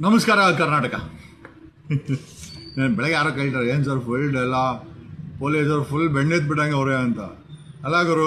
ನಮಸ್ಕಾರ, ಕರ್ನಾಟಕ. ನಾನು ಬೆಳಗ್ಗೆ ಯಾರೋ ಕೇಳ್ತಾರೆ, ಏನು ಸರ್ ಫುಲ್ ಎಲ್ಲ ಪೊಲೀಸರು ಫುಲ್ ಬೆಣ್ಣೆತ್ ಬಿಡಂಗೆ ಅವರೇ ಅಂತ. ಅಲ್ಲ ಗುರು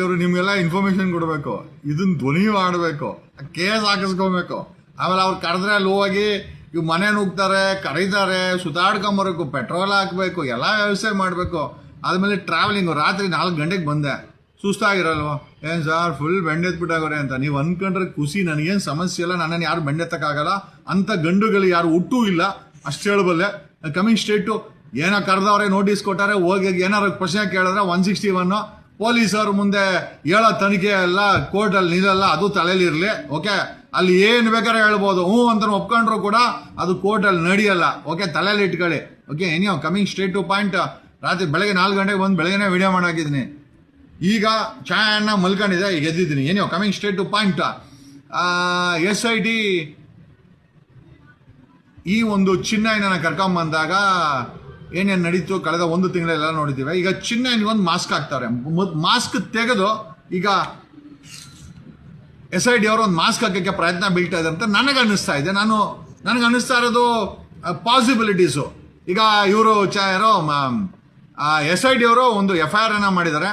ಗುರು, ನಿಮಗೆಲ್ಲ ಇನ್ಫಾರ್ಮೇಷನ್ ಕೊಡಬೇಕು. ಇದನ್ನ ಧ್ವನಿ ಮಾಡಬೇಕು. ಕೇಸ್ ಹಾಕಿಸ್ಕೊಬೇಕು. ಆಮೇಲೆ ಅವ್ರು ಕರೆದ್ರೆ ಅಲ್ಲಿ ಹೋಗಿ ಇವ್ ಮನೆ ನುಗ್ತಾರೆ, ಕರೀತಾರೆ, ಸುತ್ತಾಡ್ಕೊಂಬರ್ಬೇಕು ಪೆಟ್ರೋಲ್ ಹಾಕಬೇಕು, ಎಲ್ಲ ವ್ಯವಸ್ಥೆ ಮಾಡಬೇಕು. ಆದಮೇಲೆ ಟ್ರಾವೆಲಿಂಗು ರಾತ್ರಿ ನಾಲ್ಕು ಗಂಟೆಗೆ ಬಂದೆ. ಸುಸ್ತಾಗಿರಲ್ವ? ಏನ್ ಸರ್ ಫುಲ್ ಬೆಂಡೆತ್ಬಿಟ್ಟಾಗವ್ರೆ ಅಂತ. ನೀವು ಅನ್ಕೊಂಡ್ರೆ ಖುಷಿ, ನನಗೇನು ಸಮಸ್ಯೆ ಇಲ್ಲ ನನ್ನನ್ನು ಯಾರು ಬೆಂಡೆತ್ತಕ್ಕಾಗಲ್ಲ. ಅಂತ ಗಂಡುಗಳು ಯಾರು ಹುಟ್ಟೂ ಇಲ್ಲ. ಅಷ್ಟು ಹೇಳಬಲ್ಲೆ. ಕಮಿಂಗ್ ಸ್ಟೇಟು ಏನೋ ಕರೆದವ್ರೆ ನೋಟಿಸ್ ಕೊಟ್ಟಾರೆ, ಹೋಗಿ ಏನಾರು ಪ್ರಶ್ನೆ ಕೇಳಿದ್ರೆ ಒನ್ ಸಿಕ್ಸ್ಟಿ ಒನ್ನು ಪೊಲೀಸರು ಮುಂದೆ ಹೇಳೋ ತನಿಖೆ ಎಲ್ಲ ಕೋರ್ಟಲ್ಲಿ ನಿಲ್ಲಲ್ಲ, ಅದು ತಲೆಯಲ್ಲಿ ಇರಲಿ ಓಕೆ ಅಲ್ಲಿ ಏನು ಬೇಕಾದ್ರೆ ಹೇಳ್ಬೋದು. ಹ್ಞೂ ಅಂತ ಒಪ್ಕೊಂಡ್ರು ಕೂಡ ಅದು ಕೋರ್ಟಲ್ಲಿ ನಡೆಯಲ್ಲ ಓಕೆ ತಲೆಯಲ್ಲಿ ಇಟ್ಕೊಳ್ಳಿ ಓಕೆ ಏನೋ ಕಮಿಂಗ್ ಸ್ಟ್ರೇಟ್ ಟು ಪಾಯಿಂಟ್ ರಾತ್ರಿ ಬೆಳಗ್ಗೆ ನಾಲ್ಕು ಗಂಟೆಗೆ ಬಂದು ಬೆಳಗ್ಗೆನೇ ವಿಡಿಯೋ ಮಾಡಾಕಿದ್ದೀನಿ ಈಗ ಚಾಯಣ್ಣ ಮಲ್ಕೊಂಡಿದೆ, ಈಗ ಎದ್ದಿದ್ದೀನಿ. ಏನೋ coming state to point S I T ಈ ಒಂದು ಚಿನ್ನಯ್ಯನ ಕರ್ಕೊಂಬಂದಾಗ ಏನೇನು ನಡೀತು? ಕಳೆದ ಒಂದು ತಿಂಗಳೆಲ್ಲ ನೋಡಿದ್ದೀವಿ. ಈಗ ಚಿನ್ನಯ್ಯನಿಗೆ ಒಂದು ಮಾಸ್ಕ್ ಹಾಕ್ತಾರೆ. ಮಾಸ್ಕ್ ತೆಗೆದು ಈಗ ಎಸ್ ಐ ಡಿ ಅವರು ಒಂದು ಮಾಸ್ಕ್ ಹಾಕೋಕ್ಕೆ ಪ್ರಯತ್ನ ಬೀಳ್ತಾ ಇದೆ ಅಂತ ನನಗೆ ಅನ್ನಿಸ್ತಾ ಇದೆ. ನಾನು, ನನಗೆ ಅನ್ನಿಸ್ತಾ ಇರೋದು ಪಾಸಿಬಿಲಿಟೀಸು ಈಗ ಇವರು ಚ, ಯಾರೋ ಎಸ್ ಐ ಡಿ ಅವರು ಒಂದು ಎಫ್ ಐ ಆರ್ ಅನ್ನ ಮಾಡಿದ್ದಾರೆ.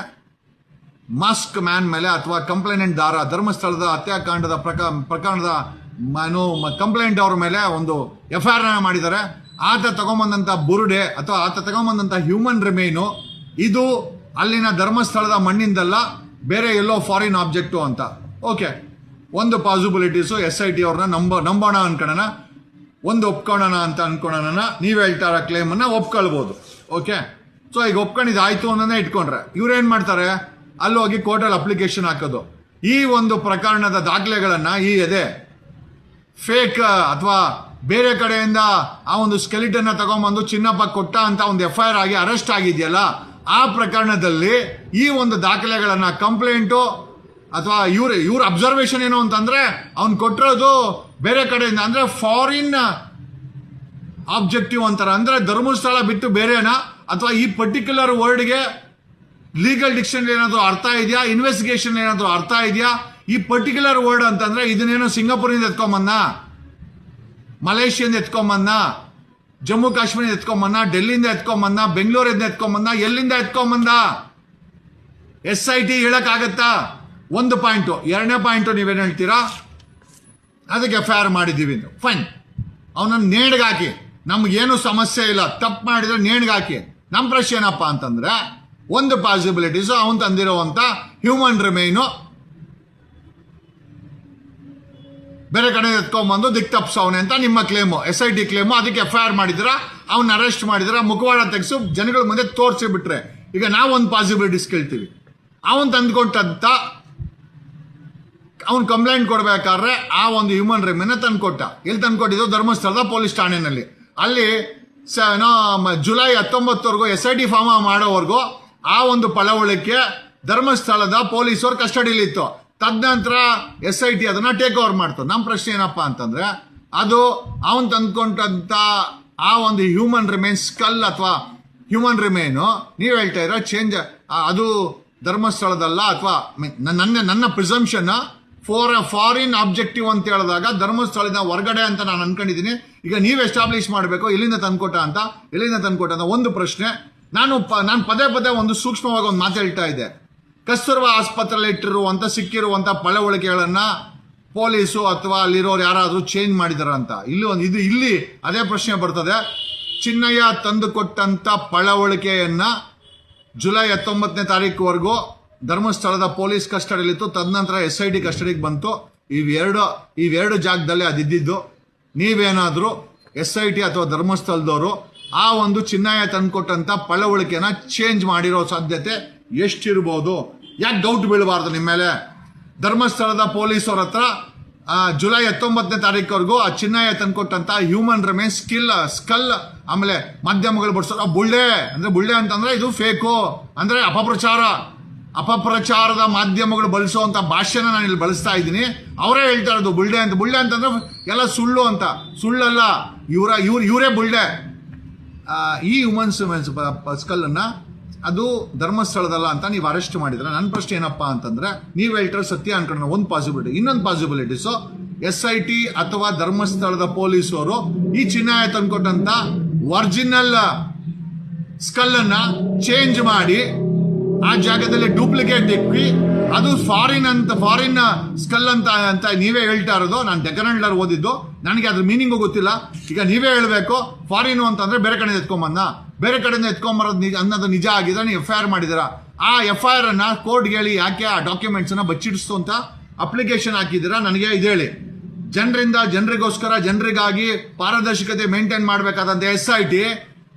ಮಾಸ್ಕ್ ಮ್ಯಾನ್ ಮೇಲೆ ಅಥವಾ ಕಂಪ್ಲೇಂಟ್ ದಾರ, ಧರ್ಮಸ್ಥಳದ ಹತ್ಯಾಕಾಂಡದ ಪ್ರಕ, ಪ್ರಕರಣದ ಏನು ಕಂಪ್ಲೇಂಟ್ ಅವ್ರ ಮೇಲೆ ಒಂದು ಎಫ್ ಐ ಆರ್ ಮಾಡಿದ್ದಾರೆ. ಆತ ತಗೊಂಬಂದಂಥ ಬುರುಡೆ ಅಥವಾ ಆತ ತಗೊಂಬಂದಂಥ ಹ್ಯೂಮನ್ ರಿಮೇನು ಇದು ಅಲ್ಲಿನ ಧರ್ಮಸ್ಥಳದ ಮಣ್ಣಿಂದಲ್ಲ, ಬೇರೆ ಎಲ್ಲೋ ಫಾರಿನ್ ಆಬ್ಜೆಕ್ಟು ಅಂತ. ಓಕೆ ಒಂದು ಪಾಸಿಬಿಲಿಟೀಸು ಎಸ್ ಐ ಟಿ ಅವ್ರನ್ನ ನಂಬ, ನಂಬೋಣ ಅನ್ಕೊಳ್ಳೋಣ ಒಂದು ಒಪ್ಕೊಳ್ಳೋಣ ಅಂತ ಅನ್ಕೊಳ್ಳೋಣ ನೀವು ಹೇಳ್ತಾ ಇರೋ ಕ್ಲೇಮನ್ನು ಒಪ್ಕೊಳ್ಬೋದು. ಓಕೆ ಸೊ ಈಗ ಒಪ್ಕೊಂಡಿದ್ದಾಯ್ತು ಅನ್ನೋದೇ ಇಟ್ಕೊಂಡ್ರೆ. ಇವ್ರು ಏನು ಮಾಡ್ತಾರೆ? ಅಲ್ಲಿ ಹೋಗಿ ಕೋರ್ಟಲ್ಲಿ ಅಪ್ಲಿಕೇಶನ್ ಹಾಕೋದು. ಈ ಒಂದು ಪ್ರಕರಣದ ದಾಖಲೆಗಳನ್ನು ಈ ಎದೆ ಫೇಕ್ ಅಥವಾ ಬೇರೆ ಕಡೆಯಿಂದ ಆ ಒಂದು ಸ್ಕೆಲಿಟನ್ನ ತಗೊಂಬಂದು ಚಿನ್ನಪ್ಪ ಕೊಟ್ಟ ಅಂತ ಒಂದು ಎಫ್ ಐ ಆರ್ ಆಗಿ ಅರೆಸ್ಟ್ ಆಗಿದೆಯಲ್ಲ, ಆ ಪ್ರಕರಣದಲ್ಲಿ ಈ ಒಂದು ದಾಖಲೆಗಳನ್ನು ಕಂಪ್ಲೇಂಟು ಅಥವಾ ಇವ್ರ ಇವ್ರ ಅಬ್ಸರ್ವೇಷನ್ ಏನು ಅಂತಂದ್ರೆ ಅವ್ನು ಕೊಟ್ಟಿರೋದು ಬೇರೆ ಕಡೆಯಿಂದ ಅಂದ್ರೆ ಫಾರಿನ್ ಆಬ್ಜೆಕ್ಟಿವ್ ಅಂತಾರೆ. ಅಂದ್ರೆ ಧರ್ಮಸ್ಥಳ ಬಿಟ್ಟು ಬೇರೆನಾ? ಅಥವಾ ಈ ಪರ್ಟಿಕ್ಯುಲರ್ ವರ್ಡ್ಗೆ ಲೀಗಲ್ ಡಿಕ್ಷನರಿ ಏನಾದರೂ ಅರ್ಥ ಇದೆಯಾ? ಇನ್ವೆಸ್ಟಿಗೇಷನ್ ಏನಾದರೂ ಅರ್ಥ ಇದೆಯಾ? ಈ ಪರ್ಟಿಕ್ಯುಲರ್ ವರ್ಡ್ ಅಂತಂದ್ರೆ ಇದನ್ನೇನು ಸಿಂಗಾಪುರಿಂದ ಎತ್ಕೊಂಬನ್ನ ಮಲೇಷಿಯಿಂದ ಎತ್ಕೊಂಬಂದ ಜಮ್ಮು ಕಾಶ್ಮೀರಿಂದ ಎತ್ಕೊಂಬನ್ನ ಡೆಲ್ಲಿಯಿಂದ ಎತ್ಕೊಂಬನ್ನ ಬೆಂಗಳೂರಿಂದ ಎತ್ಕೊಂಬನ್ನ ಎಲ್ಲಿಂದ ಎತ್ಕೊಂಬಂದ ಎಸ್ ಐ ಟಿ ಹೇಳಕ್ಕಾಗತ್ತಾ ಒಂದು ಪಾಯಿಂಟು ಎರಡನೇ ಪಾಯಿಂಟು ನೀವೇನು ಹೇಳ್ತೀರಾ? ಅದಕ್ಕೆ ಎಫ್ ಐ ಆರ್ ಮಾಡಿದ್ದೀವಿ ಫೈನ್ ಅವನನ್ನು ನೇಣಿಗೆ ಹಾಕಿ ನಮ್ಗೇನು ಸಮಸ್ಯೆ ಇಲ್ಲ. ತಪ್ಪು ಮಾಡಿದ್ರೆ ಹಾಕಿ ನಮ್ಮ ಪ್ರಶ್ನೆ ಏನಪ್ಪ ಅಂತಂದ್ರೆ ಒಂದು ಪಾಸಿಬಿಲಿಟೀಸು ಅವನು ತಂದಿರುವಂತ ಹ್ಯೂಮನ್ ರಿಮೈನು ಬೇರೆ ಕಡೆ ಎತ್ಕೊಂಡ್ಬಂದು ದಿಕ್ ಅಂತ ನಿಮ್ಮ claim S I T claim ಅದಕ್ಕೆ ಎಫ್ ಐ ಆರ್ ಮಾಡಿದ್ರ ಅವ್ನ ಅರೆಸ್ಟ್ ಮಾಡಿದ್ರ ಮುಖವಾಡ ತೆಗೆಸು, ಜನಗಳ ಮುಂದೆ ತೋರಿಸಿ ಬಿಟ್ರೆ. ಈಗ ಒಂದು ಪಾಸಿಬಿಲಿಟೀಸ್ ಕೇಳ್ತೀವಿ. ಅವನು ತಂದ್ಕೊಟ್ಟಂತ ಅವ್ನು ಕಂಪ್ಲೇಂಟ್ ಕೊಡ್ಬೇಕಾದ್ರೆ ಆ ಒಂದು ಹ್ಯೂಮನ್ ರಿಮೇನ ತಂದುಕೊಟ್ಟ. ಎಲ್ಲಿ ತಂದ್ಕೊಟ್ಟಿದ್ದು? ಧರ್ಮಸ್ಥಳದ ಪೊಲೀಸ್ ಠಾಣೆನಲ್ಲಿ. ಅಲ್ಲಿ ಸ ಜುಲೈ ಹತ್ತೊಂಬತ್ತವರೆಗೂ ಎಸ್ ಐ ಟಿ ಫಾರ್ಮ್ ಮಾಡೋವರೆಗೂ ಆ ಒಂದು ಪಳವಳಿಕೆ ಧರ್ಮಸ್ಥಳದ ಪೊಲೀಸರು ಕಸ್ಟಡಿಲಿತ್ತು ತದನಂತರ ಎಸ್ ಐ ಟಿ ಅದನ್ನ ಟೇಕ್ ಓವರ್ ಮಾಡ್ತು. ನಮ್ಮ ಪ್ರಶ್ನೆ ಏನಪ್ಪಾ ಅಂತಂದ್ರೆ, ಅದು ಅವನ್ ತಂದ್ಕೊಂಡಂತ ಆ ಒಂದು ಹ್ಯೂಮನ್ ರಿಮೇನ್ ಸ್ಕಲ್ ಅಥವಾ ಹ್ಯೂಮನ್ ರಿಮೇನ್ ನೀವು ಹೇಳ್ತಾ ಇರೋ ಚೇಂಜ್ ಅದು ಧರ್ಮಸ್ಥಳದಲ್ಲ ಅಥವಾ ನನ್ನ ನನ್ನ ಪ್ರಿಸಂಪ್ಷನ್ ಫಾರ್ ಫಾರಿನ್ ಆಬ್ಜೆಕ್ಟಿವ್ ಅಂತ ಹೇಳಿದಾಗ ಧರ್ಮಸ್ಥಳದ ಹೊರಗಡೆ ಅಂತ ನಾನು ಅನ್ಕೊಂಡಿದ್ದೀನಿ ಈಗ ನೀವು ಎಸ್ಟಾಬ್ಲಿಷ್ ಮಾಡಬೇಕು, ಇಲ್ಲಿಂದ ತಂದ್ಕೊಟ್ಟ ಅಂತ, ಇಲ್ಲಿಂದ ತಂದ್ಕೊಟ್ಟ ಅಂತ ಒಂದು ಪ್ರಶ್ನೆ. ನಾನು ನಾನು ಪದೇ ಪದೇ ಒಂದು ಸೂಕ್ಷ್ಮವಾಗಿ ಒಂದು ಮಾತು ಹೇಳ್ತಾ ಇದ್ದೆ. ಕಸ್ತೂರ್ಬಾ ಆಸ್ಪತ್ರೆಯಲ್ಲಿ ಇಟ್ಟಿರುವಂತ, ಸಿಕ್ಕಿರುವಂತ ಪಳವಳಿಕೆಗಳನ್ನ ಪೊಲೀಸು ಅಥವಾ ಅಲ್ಲಿರೋರು ಯಾರಾದರೂ ಚೇಂಜ್ ಮಾಡಿದಾರ ಅಂತ. ಇಲ್ಲಿ ಒಂದು, ಇದು ಇಲ್ಲಿ ಅದೇ ಪ್ರಶ್ನೆ ಬರ್ತದೆ. ಚಿನ್ನಯ್ಯ ತಂದುಕೊಟ್ಟಂಥ ಪಳವಳಿಕೆಯನ್ನ ಜುಲೈ ಹತ್ತೊಂಬತ್ತನೇ ತಾರೀಕುವರೆಗೂ ಧರ್ಮಸ್ಥಳದ ಪೊಲೀಸ್ ಕಸ್ಟಡಿಯಲ್ಲಿತ್ತು ತದನಂತರ ಎಸ್ ಐ ಡಿ ಕಸ್ಟಡಿಗೆ ಬಂತು. ಇವೆರಡು ಇವೆರಡು ಜಾಗದಲ್ಲಿ ಅದಿದ್ದಿದ್ದು. ನೀವೇನಾದರೂ ಎಸ್ ಐ ಟಿ ಅಥವಾ ಧರ್ಮಸ್ಥಳದವರು ಆ ಒಂದು ಚಿನ್ನಾಯ ತಂದುಕೊಟ್ಟಂಥ ಪಳವಳಿಕೆನ ಚೇಂಜ್ ಮಾಡಿರೋ ಸಾಧ್ಯತೆ ಎಷ್ಟಿರ್ಬೋದು? ಯಾಕೆ ಡೌಟ್ ಬೀಳಬಾರ್ದು ನಿಮ್ಮ ಮೇಲೆ? ಧರ್ಮಸ್ಥಳದ ಪೊಲೀಸರ ಹತ್ರ ಜುಲೈ ಹತ್ತೊಂಬತ್ತನೇ ತಾರೀಕವರೆಗೂ ಆ ಚಿನ್ನಾಯ ತಂದುಕೊಟ್ಟಂಥ ಹ್ಯೂಮನ್ ರಿಮೈನ್ ಸ್ಕಿಲ್ ಸ್ಕಲ್ ಆಮೇಲೆ ಮಾಧ್ಯಮಗಳು ಬಡಿಸೋರು ಬುಳ್ಳೆ, ಅಂದ್ರೆ ಬುಳ್ಳೆ ಅಂತಂದ್ರೆ ಇದು ಫೇಕು ಅಂದ್ರೆ ಅಪಪ್ರಚಾರ. ಅಪಪ್ರಚಾರದ ಮಾಧ್ಯಮಗಳು ಬಳಸುವಂತ ಭಾಷೆನ ನಾನು ಇಲ್ಲಿ ಬಳಸ್ತಾ ಇದ್ದೀನಿ. ಅವರೇ ಹೇಳ್ತಾ ಇರೋದು ಬುಳ್ಳೆ ಅಂತ. ಬುಳ್ಳೆ ಅಂತಂದ್ರೆ ಎಲ್ಲ ಸುಳ್ಳು ಅಂತ. ಸುಳ್ಳಲ್ಲ. ಇವರ, ಇವ್ರು, ಇವರೇ ಬುಳ್ಳೆ. ಈ ಹ್ಯೂಮನ್ಸ್ ಸ್ಕಲ್ಲನ್ನು ಅದು ಧರ್ಮಸ್ಥಳದಲ್ಲ ಅಂತ ನೀವು ಅರೆಸ್ಟ್ ಮಾಡಿದ್ರೆ ನನ್ನ ಪ್ರಶ್ನೆ ಏನಪ್ಪಾ ಅಂತಂದ್ರೆ, ನೀವು ಹೇಳ್ತಾರೆ ಸತ್ಯ ಅನ್ಕೊಂಡು ಒಂದು ಪಾಸಿಬಿಲಿಟಿ ಇನ್ನೊಂದು ಪಾಸಿಬಿಲಿಟೀಸು ಎಸ್ ಐ ಟಿ ಅಥವಾ ಧರ್ಮಸ್ಥಳದ ಪೊಲೀಸರು ಈ ಚಿನ್ನಾಯ ತಂದ್ಕೊಟ್ಟಂತ ಒರಿಜಿನಲ್ ಸ್ಕಲ್ ಅನ್ನ ಚೇಂಜ್ ಮಾಡಿ ಆ ಜಾಗದಲ್ಲಿ ಡೂಪ್ಲಿಕೇಟ್ ಇಕ್ಕಿ ಅದು ಫಾರಿನ್ ಅಂತ ಫಾರಿನ್ ಸ್ಕಲ್ ಅಂತ ಅಂತ ನೀವೇ ಹೇಳ್ತಾ ಇರೋದು. ನಾನು ಡೆಕರ್ ಓದಿದ್ದು. ನನಗೆ ಅದ್ರ ಮೀನಿಂಗು ಗೊತ್ತಿಲ್ಲ. ಈಗ ನೀವೇ ಹೇಳಬೇಕು ಫಾರಿನು ಅಂತಂದ್ರೆ ಬೇರೆ ಕಡೆಯಿಂದ ಎತ್ಕೊಂಬಂದ ಬೇರೆ ಕಡೆಯಿಂದ ಎತ್ಕೊಂಬರೋದು ನಿಜ ಅನ್ನೋದು ನಿಜ ಆಗಿದೆ ನೀವು ಎಫ್ ಐ ಆರ್ ಮಾಡಿದಿರ. ಆ ಎಫ್ ಐ ಆರ್ ಅನ್ನ ಕೋರ್ಟ್ಗೆ ಹೇಳಿ ಯಾಕೆ ಆ ಡಾಕ್ಯುಮೆಂಟ್ಸ್ ಅನ್ನ ಬಚ್ಚಿಡಿಸ್ತು ಅಂತ ಅಪ್ಲಿಕೇಶನ್ ಹಾಕಿದ್ದೀರಾ? ನನಗೆ ಇದು ಹೇಳಿ. ಜನರಿಂದ ಜನರಿಗೋಸ್ಕರ ಜನರಿಗಾಗಿ ಪಾರದರ್ಶಕತೆ ಮೇಂಟೈನ್ ಮಾಡಬೇಕಾದಂತ ಎಸ್ ಐ ಟಿ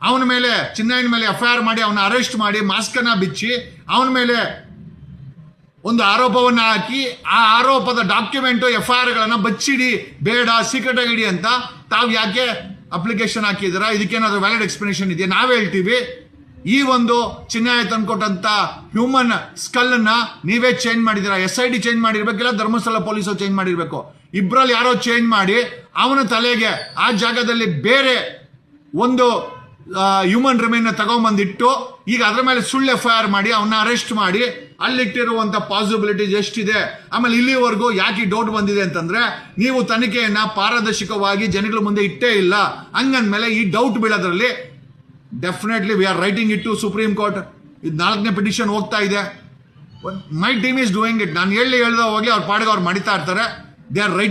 ಅವನ ಮೇಲೆ, ಚಿನ್ನಯ್ಯನ ಮೇಲೆ ಎಫ್ ಐ ಆರ್ ಮಾಡಿ, ಅವನ ಅರೆಸ್ಟ್ ಮಾಡಿ ಮಾಸ್ಕನ್ನ ಬಿಚ್ಚಿ, ಅವನ ಮೇಲೆ ಒಂದು ಆರೋಪವನ್ನು ಹಾಕಿ ಆ ಆರೋಪದ ಡಾಕ್ಯುಮೆಂಟ್ ಎಫ್ ಐ ಆರ್ಗಳನ್ನು ಬಚ್ಚಿಡಿ, ಬೇಡ, ಸೀಕ್ರೆಟ್ ಇಡಿ ಅಂತ ತಾವು ಯಾಕೆ ಅಪ್ಲಿಕೇಶನ್ ಹಾಕಿದ್ದೀರಾ? ಇದಕ್ಕೇನಾದ್ರೂ ವ್ಯಾಲಿಡ್ ಎಕ್ಸ್ಪ್ಲನೇಷನ್ ಇದೆಯಾ? ನಾವೇ ಹೇಳ್ತೀವಿ, ಈ ಒಂದು ಚಿನ್ನಾಯ ತಂದ್ಕೊಟ್ಟಂತ ಹ್ಯೂಮನ್ ಸ್ಕಲ್ ಅನ್ನ ನೀವೇ ಚೇಂಜ್ ಮಾಡಿದಿರಾ ಎಸ್ ಐ ಡಿ ಚೇಂಜ್ ಮಾಡಿರ್ಬೇಕಿಲ್ಲ ಧರ್ಮಸ್ಥಳ ಪೊಲೀಸರು ಚೇಂಜ್ ಮಾಡಿರಬೇಕು. ಇಬ್ಬರಲ್ಲಿ ಯಾರೋ ಚೇಂಜ್ ಮಾಡಿ, ಅವನ ತಲೆಗೆ ಆ ಜಾಗದಲ್ಲಿ ಬೇರೆ ಒಂದು ಹ್ಯೂಮನ್ ರಿಮೈನ್ ತಗೊಂಬಂದಿಟ್ಟು, ಈಗ ಅದ್ರ ಮೇಲೆ ಸುಳ್ಳು ಎಫ್ ಐ ಆರ್ ಮಾಡಿ ಅವನ್ನ ಅರೆಸ್ಟ್ ಮಾಡಿ ಅಲ್ಲಿಟ್ಟಿರುವಂತ ಪಾಸಿಬಿಲಿಟೀಸ್ ಎಷ್ಟಿದೆ? ಆಮೇಲೆ ಇಲ್ಲಿವರೆಗೂ ಯಾಕೆ ಡೌಟ್ ಬಂದಿದೆ ಅಂತಂದ್ರೆ, ನೀವು ತನಿಖೆಯನ್ನ ಪಾರದರ್ಶಕವಾಗಿ ಜನಗಳ ಮುಂದೆ ಇಟ್ಟೇ ಇಲ್ಲ. ಹಂಗಂದ್ಮೇಲೆ ಈ doubt ಬೀಳೋದ್ರಲ್ಲಿ definitely we are writing it to supreme court ಇದು ನಾಲ್ಕನೇ ಪಿಟಿಷನ್ ಹೋಗ್ತಾ ಇದೆ. My team is doing it ನಾನು ಹೇಳಿ ಹೇಳ್ದ ಹೋಗಿ ಅವ್ರ ಪಾಡಿಗೆ ಅವ್ರು ಮಾಡಿತಾ ಇರ್ತಾರೆ. They are right